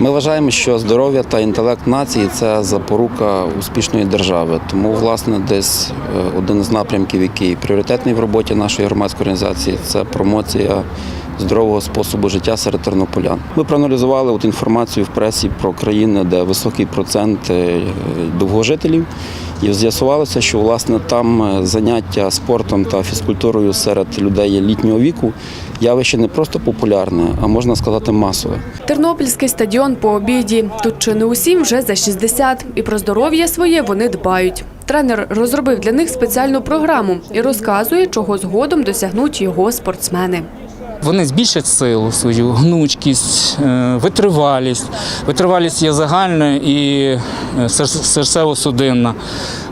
Ми вважаємо, що здоров'я та інтелект нації це запорука успішної держави. Тому, власне, десь е, один з напрямків, який пріоритетний в роботі нашої громадської організації, це промоція здорового способу життя серед тернополян. Ми проаналізували от інформацію в пресі про країни, де високий процент е, довгожителів. І з'ясувалося, що власне там е, заняття спортом та фізкультурою серед людей літнього віку явище не просто популярне, а можна сказати масове. Тернопільський стадіон по обіді. Тут чи не усім вже за 60, і про здоров'я своє вони дбають. Тренер розробив для них спеціальну програму і розказує, чого згодом досягнуть його спортсмени. Вони збільшать силу свою, гнучкість, е, витривалість. Витривалість є загальна і е, серцево-судинна.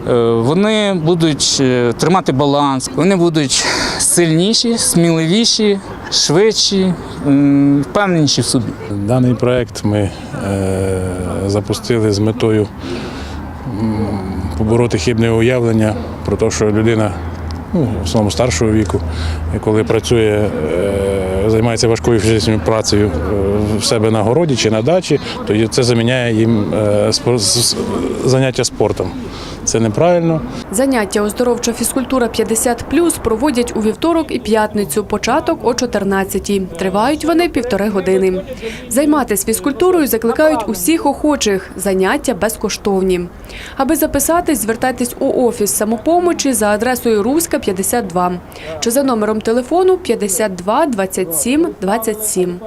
Е, Вони будуть тримати баланс, вони будуть сильніші, сміливіші, швидші, впевненіші в собі. Даний проект ми запустили з метою побороти хибне уявлення про те, що людина ну, в основному старшого віку, коли працює, займається важкою фізичною працею е, в себе на городі чи на дачі, то це заміняє їм е, заняття спортом. Це неправильно. Заняття оздоровча фізкультура 50+, проводять у вівторок і п'ятницю, початок о 14-й. Тривають вони півтори години. Займатися фізкультурою закликають усіх охочих. Заняття безкоштовні. Аби записатись, звертайтесь у офіс самопомочі за адресою Руська 52 чи за номером телефону 52 27 27.